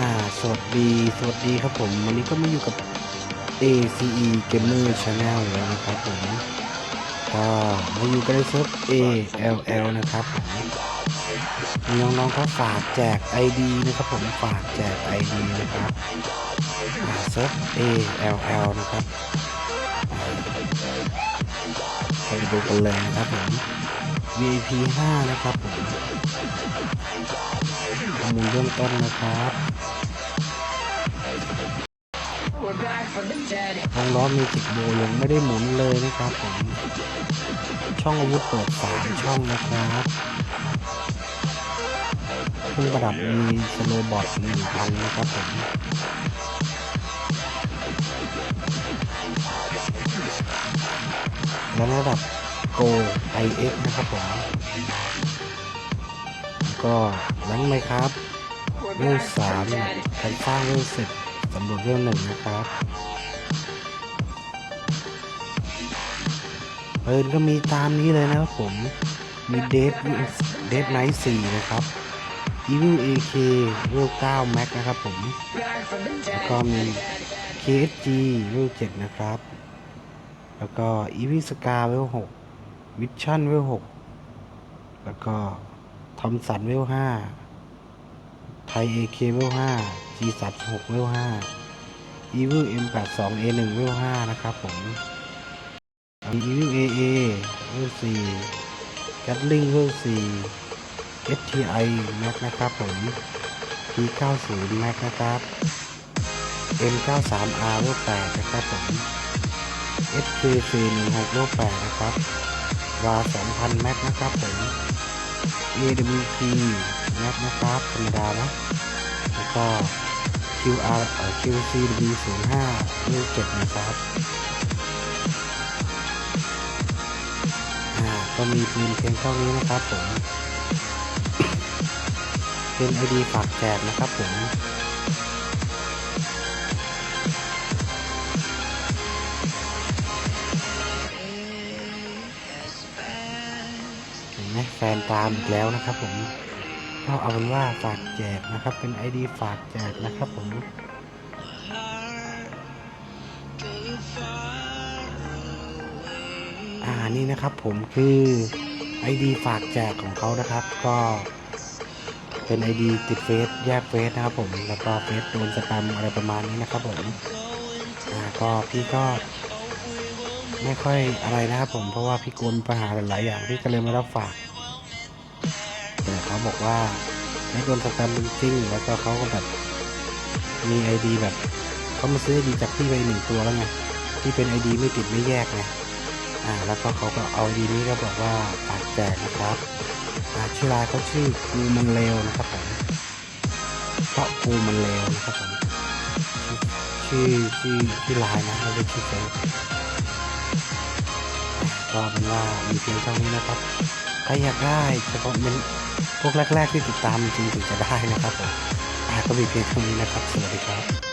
อ่าสวัสดี สวัสดีครับผม วันนี้ก็มาอยู่กับ ACE Gamer Channel แล้วนะครับผม ก็มาอยู่กันในเซิร์ฟ ALL นะครับผมน้องๆเขาฝากแจก ID นะครับผม ฝากแจก ID นะครับเซิร์ฟ ALL นะครับไปดูกันเลยนะครับผม VIP 5 นะครับผมข้อมูลเบื้องต้นนะครับ We're back from the dead. วงล้อมิวสิกโบยังไม่ได้หมุนเลยนะครับผม ช่องอาวุธเปิดสามช่องนะครับเครื่องประดับมีสโนบอร์ดหนึ่งพันนะครับผมแล้วระดับ โก IX นะครับผมก็ลังไหมครับเรื่องสาม from the เนี่ย dead. การสร้างเรื่องเสร็จสำรวจเรื่องหนึ่งนะครับเปืนก็มีตามนี้เลยนะครับผม มีเดทเดทไนท์สี่นะครับ Evil AK เวล9 Max นะครับผม แล้ว dead. ก็มี KSG เวล7นะครับ แล้วก็ Evil Scar เวล วิชั่นเวลหกแล้วก็ทอมสันเวลห้าไทยเอเคเวลห้าจีสัตหกเวลห้าอีวิลเอ็มแปดสองเอหนึ่งเวลห้านะครับผมอีวิลเอเอเวลสี่กัตลิงเวลสี่เอสทีไอแม็กนะครับผมพีเก้าศูนย์แม็กนะครับเอ็มเก้าสามอาร์เวลแปดนะครับผมเอสเคซีนึ่งกเวลแปดนะครับ วา2,000 Max นะครับผม AWP Max นะครับธรรมดานะแล้วก็ QR เอ่อ QCW05 เวล7นะครับอ่าก็มีปืนเพียงเท่านี้นะครับผม เป็น ID ฝากแจกนะครับผม นไหมแฟนตามอีกแล้วนะครับผมก็เอาเป็นว่าฝากแจกนะครับ เป็น ID ฝากแจกนะครับผมอ่านี่นะครับผมคือ ID ฝากแจกของเขานะครับ ก็เป็น ID ติดเฟซแยกเฟซนะครับผมแล้วก็เฟซโดนสแปมอะไรประมาณนี้นะครับผมอ่าก็พี่ก็ไม่ค่อยอะไรนะครับผมเพราะว่าพี่กลัวปัญหาหลายๆอย่างพี่ก็เลยไม่รับฝาก บอกว่าไม่โดนสแตมป์จริงๆแล้วก็เขาก็แบบมีไอดีแบบเขามาซื้อไอดีจากพี่ไปหนึ่งตัวแล้วไงที่เป็นไอดีไม่ติดไม่แยกไงอ่าแล้วก็เขาก็เอาไอดีนี้ก็บอกว่าฝากแจกนะครับอ่าชื่อไลน์เขาชื่อกูมันเลวนะครับผมเพราะกูมันเลวนะครับผมชื่อชื่อชื่อไลน์นะไม่ใช่ชื่อเฟซก็เป็นว่ามีเพียงเท่านี้นะครับ รอยากได้เฉพาะเป็นพวกแรก ๆ ที่ติดตามจริงๆถึงจะได้นะครับผมอ่าก็มีเพียงเท่านี้นะครับ สวัสดีครับ